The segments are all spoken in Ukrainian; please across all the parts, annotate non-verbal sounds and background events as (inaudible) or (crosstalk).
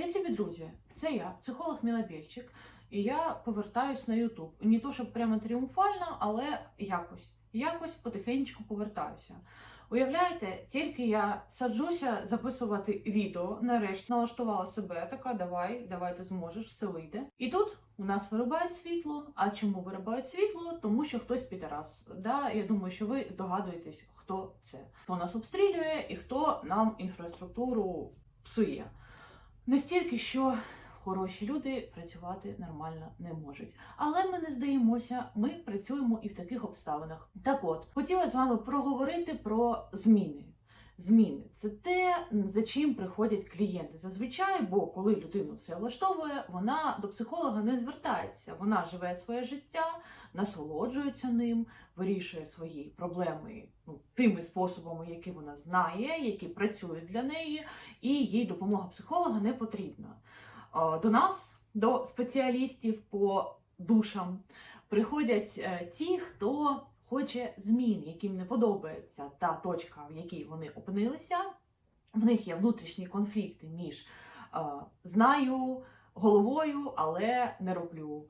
Привіт, любі друзі! Це я, психолог Міла Бєльчик, і я повертаюсь на Ютуб. Не то, щоб прямо тріумфально, але якось, якось потихеньку повертаюся. Уявляєте, тільки я саджуся записувати відео, нарешті налаштувала себе, така давай, давай ти зможеш, все вийде. І тут у нас вирубають світло. А чому вирубають світло? Тому що хтось підарас. Да? Я думаю, що ви здогадуєтесь, хто це, хто нас обстрілює і хто нам інфраструктуру псує. Настільки, що хороші люди працювати нормально не можуть. Але ми не здаємося, ми працюємо і в таких обставинах. Так от, хотіла з вами проговорити про зміни. Зміни це те, за чим приходять клієнти. Зазвичай, бо коли людину все влаштовує, вона до психолога не звертається. Вона живе своє життя, насолоджується ним, вирішує свої проблеми ну, тими способами, які вона знає, які працюють для неї, і їй допомога психолога не потрібна. До нас, до спеціалістів по душам, приходять е, ті, хто хоче змін, яким не подобається та точка, в якій вони опинилися. В них є внутрішні конфлікти між е, знаю, головою, але не роблю.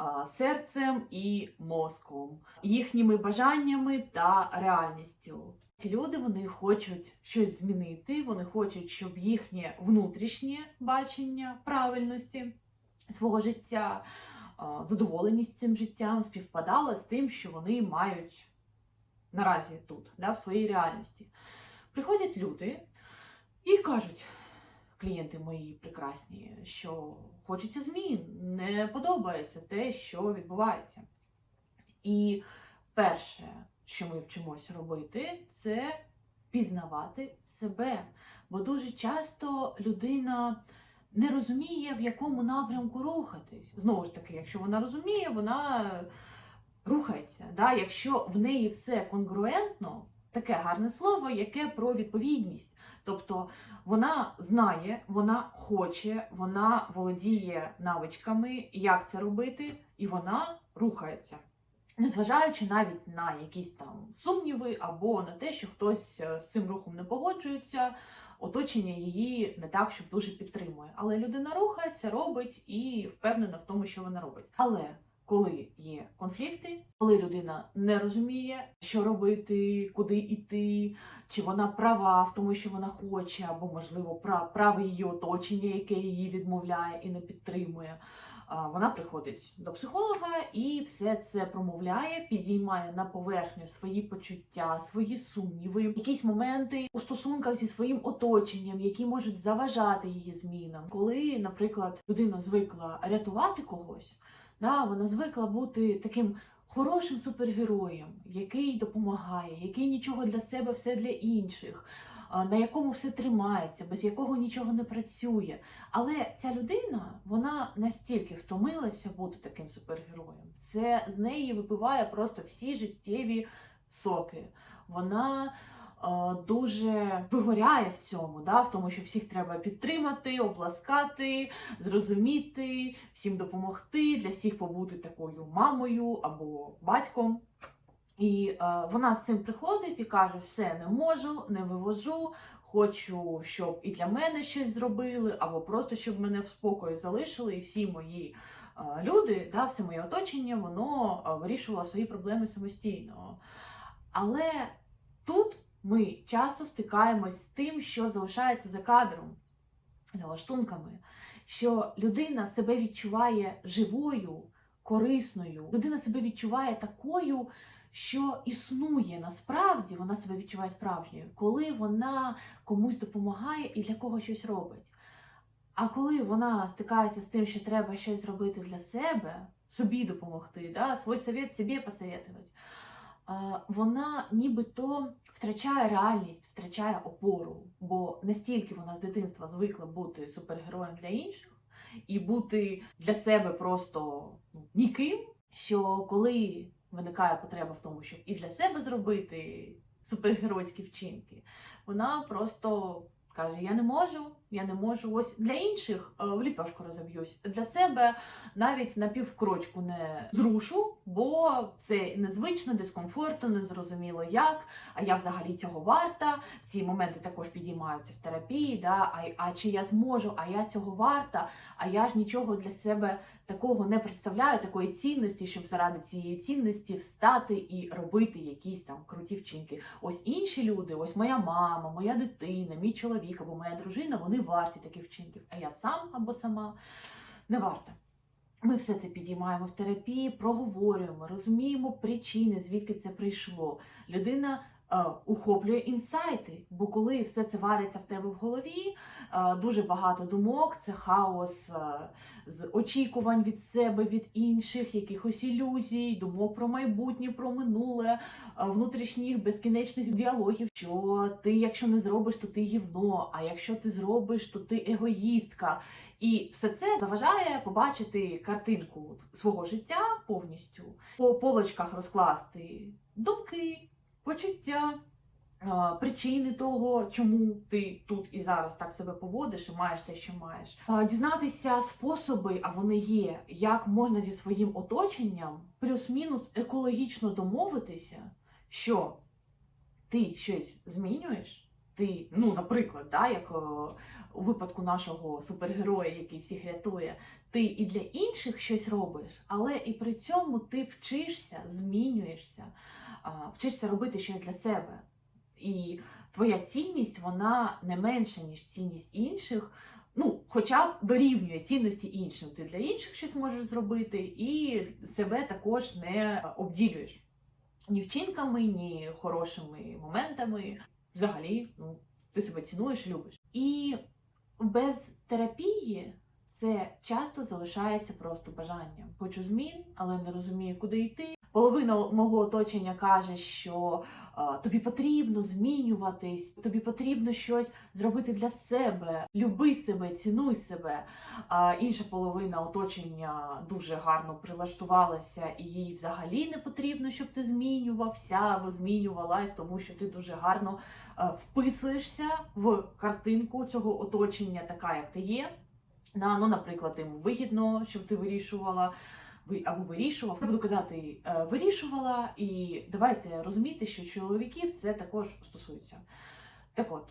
е, Серцем і мозком, їхніми бажаннями та реальністю. Ці люди вони хочуть щось змінити, вони хочуть, щоб їхнє внутрішнє бачення правильності свого життя, задоволеність цим життям співпадала з тим, що вони мають наразі тут, да, в своїй реальності. Приходять люди і кажуть, клієнти мої прекрасні, що хочеться змін, не подобається те, що відбувається. І перше, що ми вчимося робити, це пізнавати себе. Бо дуже часто людина не розуміє, в якому напрямку рухатись. Знову ж таки, якщо вона розуміє, вона рухається. Да? Якщо в неї все конгруентно, таке гарне слово, яке про відповідність. Тобто вона знає, вона хоче, вона володіє навичками, як це робити, і вона рухається. Незважаючи навіть на якісь там сумніви або на те, що хтось е, з цим рухом не погоджується, оточення її не так, щоб дуже підтримує. Але людина рухається, робить і впевнена в тому, що вона робить. Але коли є конфлікти, коли людина не розуміє, що робити, куди йти, чи вона права в тому, що вона хоче, або можливо пра- праве її оточення, яке її відмовляє і не підтримує. Вона приходить до психолога і все це промовляє, підіймає на поверхню свої почуття, свої сумніви, якісь моменти у стосунках зі своїм оточенням, які можуть заважати її змінам. Коли, наприклад, людина звикла рятувати когось, да, вона звикла бути таким хорошим супергероєм, який допомагає, який нічого для себе, все для інших. На якому все тримається, без якого нічого не працює. Але ця людина вона настільки втомилася бути таким супергероєм. Це з неї випиває просто всі життєві соки. Вона дуже вигоряє в цьому, да, в тому, що всіх треба підтримати, обласкати, зрозуміти, всім допомогти, для всіх побути такою мамою або батьком. І е, вона з цим приходить і каже: все не можу, не вивожу. Хочу, щоб і для мене щось зробили, або просто щоб мене в спокої залишили, і всі мої е, люди, да, все моє оточення, воно е, вирішувало свої проблеми самостійно. Але тут ми часто стикаємось з тим, що залишається за кадром, за лаштунками, що людина себе відчуває живою, корисною, людина себе відчуває такою що існує насправді, вона себе відчуває справжньою, коли вона комусь допомагає і для кого щось робить. А коли вона стикається з тим, що треба щось зробити для себе, собі допомогти, да, свій совет собі посоветувати, вона нібито втрачає реальність, втрачає опору, бо настільки вона з дитинства звикла бути супергероєм для інших і бути для себе просто ну, ніким, що коли виникає потреба в тому, щоб і для себе зробити супергеройські вчинки, вона просто каже: Я не можу, я не можу. Ось для інших е, в ліпешку розоб'юсь. Для себе навіть на півкрочку не зрушу, бо це незвично, дискомфортно, незрозуміло як. А я взагалі цього варта. Ці моменти також підіймаються в терапії. Да? А, а чи я зможу, а я цього варта, а я ж нічого для себе такого не представляю, такої цінності, щоб заради цієї цінності встати і робити якісь там круті вчинки. Ось інші люди, ось моя мама, моя дитина, мій чоловік або моя дружина, вони варті таких вчинків. А я сам або сама не варта. Ми все це підіймаємо в терапії, проговорюємо, розуміємо причини, звідки це прийшло. Людина ухоплює інсайти, бо коли все це вариться в тебе в голові, е, дуже багато думок, це хаос е, з очікувань від себе, від інших, якихось ілюзій, думок про майбутнє, про минуле, е, внутрішніх безкінечних діалогів. Що ти, якщо не зробиш, то ти гівно, а якщо ти зробиш, то ти егоїстка. І все це заважає побачити картинку свого життя повністю, по полочках розкласти думки, почуття. Причини того, чому ти тут і зараз так себе поводиш і маєш те, що маєш, дізнатися способи, а вони є, як можна зі своїм оточенням плюс-мінус екологічно домовитися, що ти щось змінюєш. Ти, ну, наприклад, да, як е, у випадку нашого супергероя, який всіх рятує, ти і для інших щось робиш, але і при цьому ти вчишся, змінюєшся, а, вчишся робити щось для себе. І твоя цінність вона не менша, ніж цінність інших. Ну, хоча б дорівнює цінності іншим. Ти для інших щось можеш зробити, і себе також не обділюєш ні вчинками, ні хорошими моментами. Взагалі, ну, ти себе цінуєш, любиш. І без терапії це часто залишається просто бажанням. Хочу змін, але не розумію, куди йти. Половина мого оточення каже, що е, тобі потрібно змінюватись, тобі потрібно щось зробити для себе, люби себе, цінуй себе. А інша половина оточення дуже гарно прилаштувалася, і їй взагалі не потрібно, щоб ти змінювався або змінювалась, тому що ти дуже гарно е, вписуєшся в картинку цього оточення, така як ти є. На, ну, наприклад, їм вигідно, щоб ти вирішувала ви- або вирішував. Я буду казати е, вирішувала, і давайте розуміти, що чоловіків це також стосується. Так от,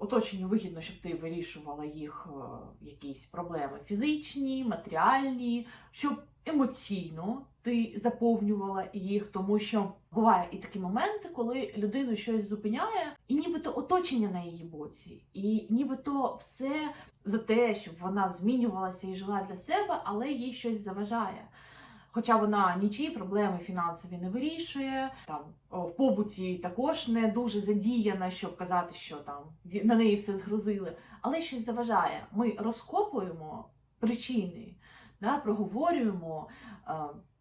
оточенню вигідно, щоб ти вирішувала їх е, якісь проблеми фізичні, матеріальні, щоб емоційно ти заповнювала їх, тому що буває і такі моменти, коли людину щось зупиняє, і нібито оточення на її боці, і нібито все за те, щоб вона змінювалася і жила для себе, але їй щось заважає. Хоча вона нічиї проблеми фінансові не вирішує, там в побуті також не дуже задіяна, щоб казати, що там на неї все згрузили, але щось заважає. Ми розкопуємо причини, да, проговорюємо, е,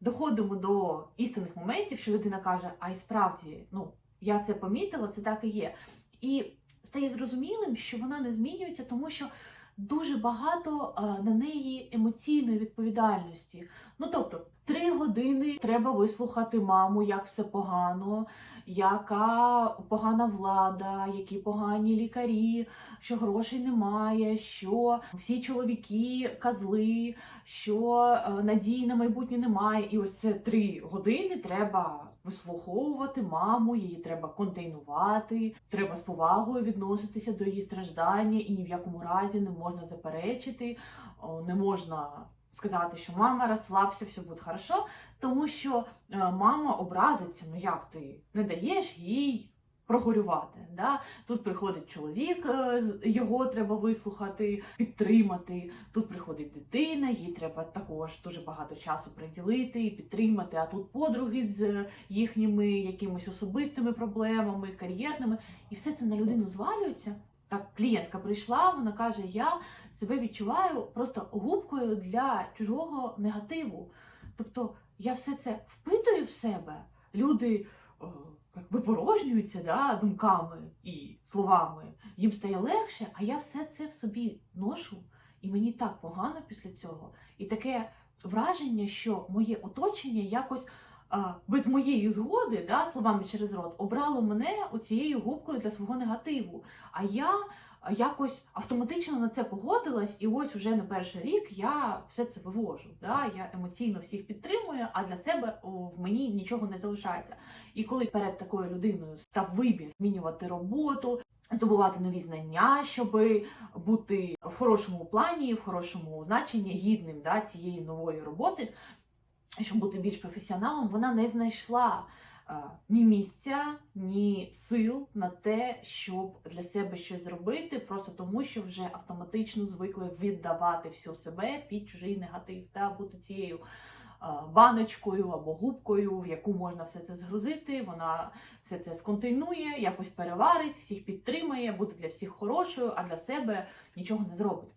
доходимо до істинних моментів, що людина каже: а й справді, ну я це помітила, це так і є. І стає зрозумілим, що вона не змінюється, тому що дуже багато е, на неї емоційної відповідальності. Ну тобто, три години треба вислухати маму, як все погано, яка погана влада, які погані лікарі, що грошей немає, що всі чоловіки козли, що е, надії на майбутнє немає. І ось це три години треба вислуховувати маму, її треба контейнувати, треба з повагою відноситися до її страждання, і ні в якому разі не можна заперечити, не можна сказати, що мама розслабся, все буде хорошо, тому що е, мама образиться. Ну як ти не даєш їй прогорювати? Да? Тут приходить чоловік, е, його треба вислухати, підтримати. Тут приходить дитина, їй треба також дуже багато часу приділити і підтримати. А тут подруги з їхніми якимись особистими проблемами, кар'єрними, і все це на людину звалюється. Так, клієнтка прийшла, вона каже: Я себе відчуваю просто губкою для чужого негативу. Тобто я все це впитую в себе. Люди о, випорожнюються да, думками і словами. Їм стає легше, а я все це в собі ношу, і мені так погано після цього. І таке враження, що моє оточення якось без моєї згоди, да, словами через рот, обрало мене оцією губкою для свого негативу. А я якось автоматично на це погодилась, і ось вже не перший рік я все це вивожу. Да? Я емоційно всіх підтримую, а для себе в мені нічого не залишається. І коли перед такою людиною став вибір змінювати роботу, здобувати нові знання, щоб бути в хорошому плані, в хорошому значенні, гідним да, цієї нової роботи, щоб бути більш професіоналом, вона не знайшла е, ні місця, ні сил на те, щоб для себе щось зробити, просто тому, що вже автоматично звикли віддавати всю себе під чужий негатив та бути цією е, баночкою або губкою, в яку можна все це згрузити. Вона все це сконтейнує, якось переварить, всіх підтримає, буде для всіх хорошою, а для себе нічого не зробить.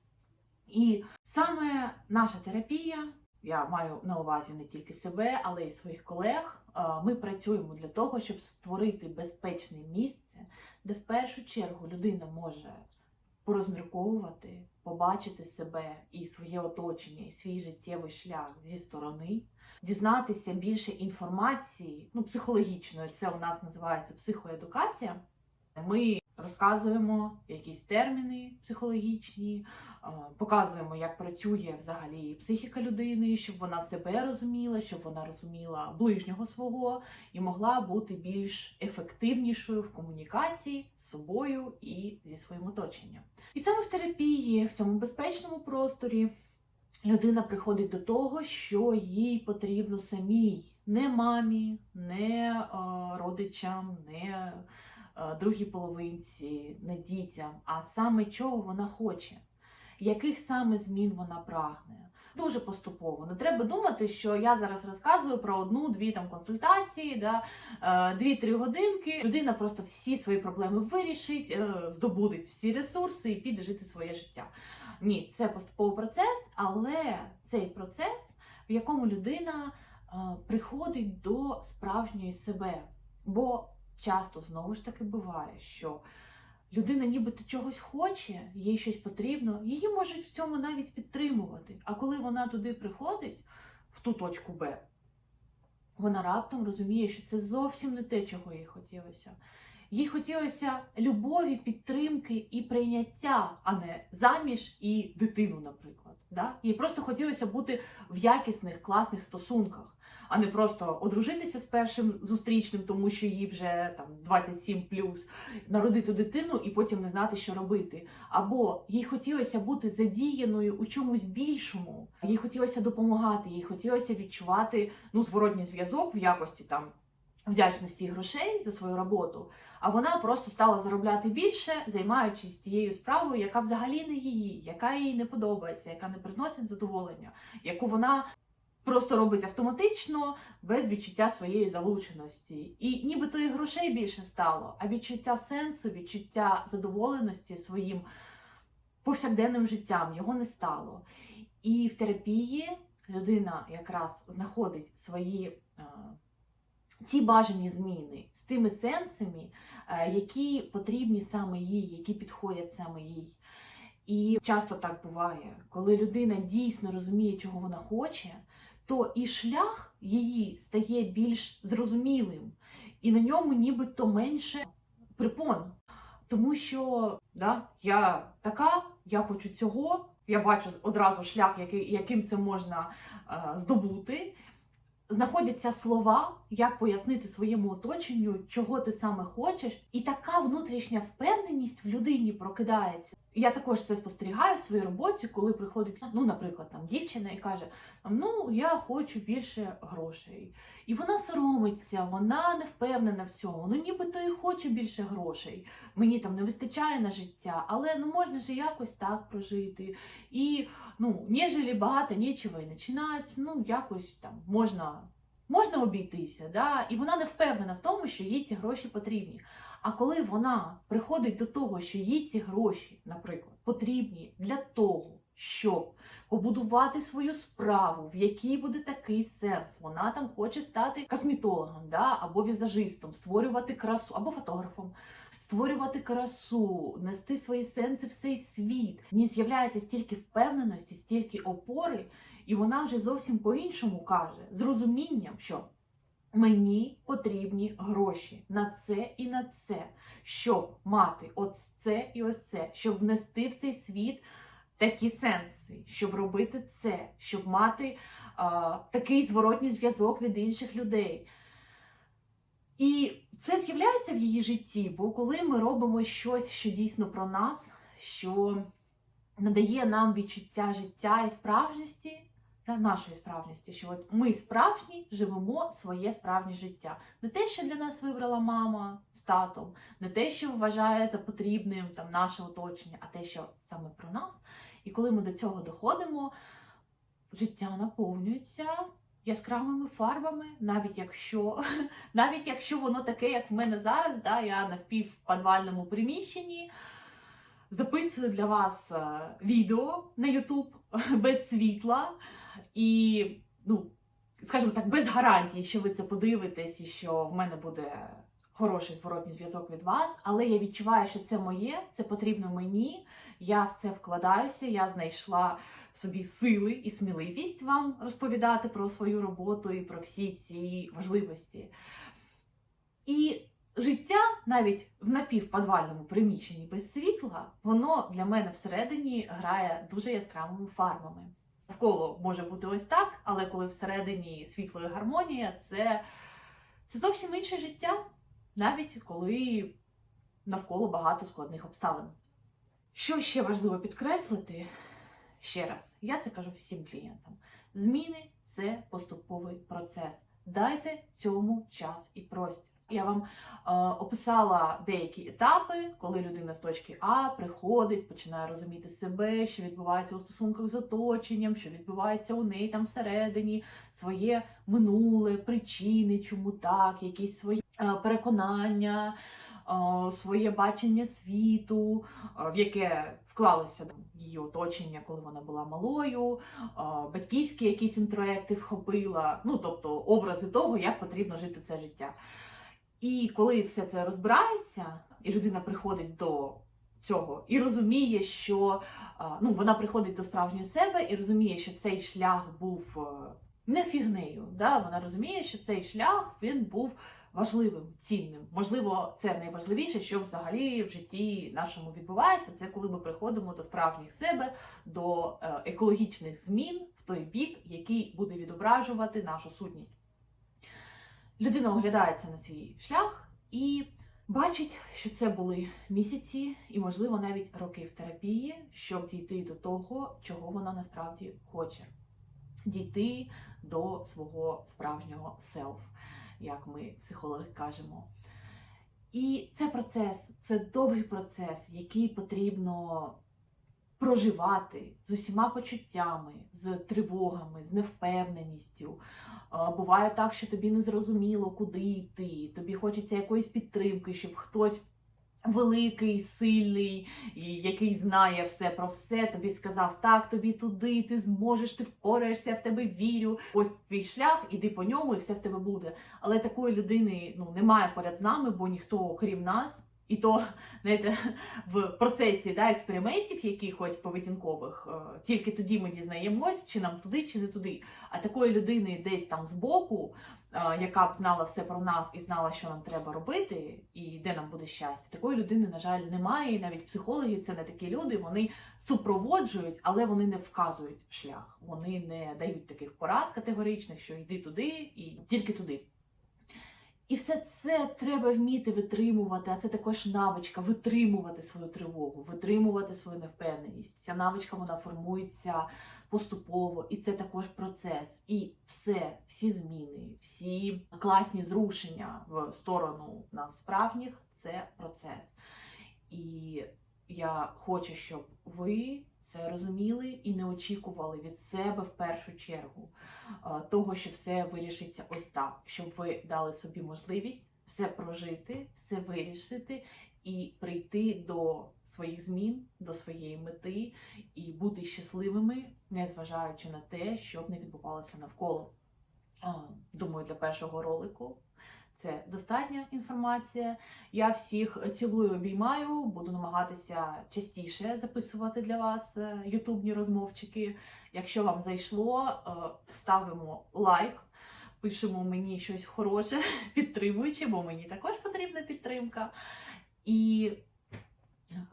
І саме наша терапія, я маю на увазі не тільки себе, але й своїх колег. е, Ми працюємо для того, щоб створити безпечне місце, де в першу чергу людина може порозмірковувати, побачити себе і своє оточення, і свій життєвий шлях зі сторони, дізнатися більше інформації, ну психологічної, це у нас називається психоедукація. Ми розказуємо якісь терміни психологічні, показуємо, як працює взагалі психіка людини, щоб вона себе розуміла, щоб вона розуміла ближнього свого і могла бути більш ефективнішою в комунікації з собою і зі своїм оточенням. І саме в терапії, в цьому безпечному просторі, людина приходить до того, що їй потрібно самій, не мамі, не родичам, не другій половинці, не дітям, а саме чого вона хоче, яких саме змін вона прагне. Дуже поступово. Не треба думати, що я зараз розказую про одну-дві там консультації, да, е, дві-три годинки. Людина просто всі свої проблеми вирішить, е, здобудить всі ресурси і піде жити своє життя. Ні, це поступовий процес, але цей процес, в якому людина е, приходить до справжньої себе. Бо часто знову ж таки буває, що людина нібито чогось хоче, їй щось потрібно, її можуть в цьому навіть підтримувати. А коли вона туди приходить, в ту точку Б, вона раптом розуміє, що це зовсім не те, чого їй хотілося. Їй хотілося любові, підтримки і прийняття, а не заміж і дитину, наприклад. Да? Їй просто хотілося бути в якісних, класних стосунках, а не просто одружитися з першим зустрічним, тому що їй вже там 27 народити дитину і потім не знати, що робити. Або їй хотілося бути задіяною у чомусь більшому, їй хотілося допомагати, їй хотілося відчувати ну, зворотній зв'язок в якості там вдячності грошей за свою роботу. А вона просто стала заробляти більше, займаючись тією справою, яка взагалі не її, яка їй не подобається, яка не приносить задоволення, яку вона просто робить автоматично, без відчуття своєї залученості. І нібито і грошей більше стало, а відчуття сенсу, відчуття задоволеності своїм повсякденним життям його не стало. І в терапії людина якраз знаходить свої. е, Ті бажані зміни з тими сенсами, е, які потрібні саме їй, які підходять саме їй. І часто так буває, коли людина дійсно розуміє, чого вона хоче, то і шлях її стає більш зрозумілим, і на ньому нібито менше припон. Тому що да, я така, я хочу цього, я бачу одразу шлях, який, яким це можна е, здобути. Знаходяться слова, як пояснити своєму оточенню, чого ти саме хочеш, і така внутрішня впевненість в людині прокидається. Я також це спостерігаю в своїй роботі, коли приходить, ну, наприклад, там дівчина і каже: Ну, я хочу більше грошей. І вона соромиться, вона не впевнена в цьому. Ну, нібито і хоче більше грошей. Мені там не вистачає на життя, але ну можна ж якось так прожити. І ну, нежели багато нічого і починати, ну якось там можна. Можна обійтися, да? і вона не впевнена в тому, що їй ці гроші потрібні. А коли вона приходить до того, що їй ці гроші, наприклад, потрібні для того, щоб побудувати свою справу, в якій буде такий сенс, вона там хоче стати косметологом, да? або візажистом, створювати красу, або фотографом. Створювати красу, нести свої сенси в цей світ. В ній з'являється стільки впевненості, стільки опори, і вона вже зовсім по-іншому каже з розумінням, що Мені потрібні гроші на це і на це, щоб мати ось це і ось це, щоб внести в цей світ такі сенси, щоб робити це, щоб мати а, такий зворотній зв'язок від інших людей. І це з'являється в її житті, бо коли ми робимо щось, що дійсно про нас, що надає нам відчуття життя і справжності, та нашої справжності, що от ми справжні живемо своє справжнє життя. Не те, що для нас вибрала мама з татом, не те, що вважає за потрібним там наше оточення, а те, що саме про нас. І коли ми до цього доходимо, життя наповнюється яскравими фарбами, навіть якщо, (laughs) навіть якщо воно таке, як в мене зараз, да, я навпівподвальному приміщенні. Записую для вас е, відео на YouTube (laughs) без світла і, ну, скажімо так, без гарантії, що ви це подивитесь і що в мене буде хороший зворотній зв'язок від вас. Але я відчуваю, що це моє, це потрібно мені. Я в це вкладаюся, я знайшла в собі сили і сміливість вам розповідати про свою роботу і про всі ці важливості. І життя навіть в напівподвальному приміщенні без світла, воно для мене всередині грає дуже яскравими фарбами. Навколо може бути ось так, але коли всередині світло і гармонія, це, це зовсім інше життя, навіть коли навколо багато складних обставин. Що ще важливо підкреслити ще раз, я це кажу всім клієнтам: зміни це поступовий процес. Дайте цьому час і простір. Я вам е, описала деякі етапи, коли людина з точки А приходить, починає розуміти себе, що відбувається у стосунках з оточенням, що відбувається у неї там всередині, своє минуле, причини, чому так, якісь свої переконання, е, своє бачення світу, е, в яке вклалося її оточення, коли вона була малою, е, батьківські якісь інтроекти вхопила, ну тобто образи того, як потрібно жити це життя. І коли все це розбирається, і людина приходить до цього і розуміє, що ну, вона приходить до справжньої себе і розуміє, що цей шлях був е, не фігнею. Да? Вона розуміє, що цей шлях він був важливим, цінним. Можливо, це найважливіше, що взагалі в житті нашому відбувається. Це коли ми приходимо до справжніх себе, до е, екологічних змін в той бік, який буде відображувати нашу сутність. Людина оглядається на свій шлях і бачить, що це були місяці і, можливо, навіть роки в терапії, щоб дійти до того, чого вона насправді хоче. Дійти до свого справжнього селф, як ми психологи кажемо. І це процес, це довгий процес, який потрібно проживати з усіма почуттями, з тривогами, з невпевненістю. Буває так, що тобі не зрозуміло, куди йти. Тобі хочеться якоїсь підтримки, щоб хтось великий, сильний, який знає все про все, тобі сказав, так, тобі туди, ти зможеш, ти впораєшся, я в тебе вірю. Ось твій шлях, іди по ньому, і все в тебе буде. Але такої людини ну, немає поряд з нами, бо ніхто, окрім нас. І то, знаєте, в процесі да, експериментів якихось поведінкових, е, тільки тоді ми дізнаємось, чи нам туди, чи не туди. А такої людини десь там збоку, яка б знала все про нас і знала, що нам треба робити, і де нам буде щастя, такої людини, на жаль, немає. І навіть психологи це не такі люди, вони супроводжують, але вони не вказують шлях. Вони не дають таких порад категоричних, що йди туди і тільки туди. І все це треба вміти витримувати, а це також навичка витримувати свою тривогу, витримувати свою невпевненість. Ця навичка вона формується поступово, і це також процес. І все, всі зміни, всі класні зрушення в сторону нас справжніх це процес. І я хочу, щоб ви це розуміли і не очікували від себе в першу чергу того, що все вирішиться ось так, щоб ви дали собі можливість все прожити, все вирішити і прийти до своїх змін, до своєї мети і бути щасливими, незважаючи на те, що б не відбувалося навколо. Думаю, для першого ролику це достатня інформація. Я всіх цілую, обіймаю, буду намагатися частіше записувати для вас е, ютубні розмовчики. Якщо вам зайшло, е, ставимо лайк, пишемо мені щось хороше, (laughs) підтримуючи, бо мені також потрібна підтримка. І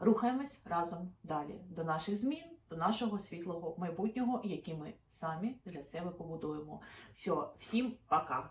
рухаємось разом далі до наших змін, до нашого світлого майбутнього, який ми самі для себе побудуємо. Все, всім пока!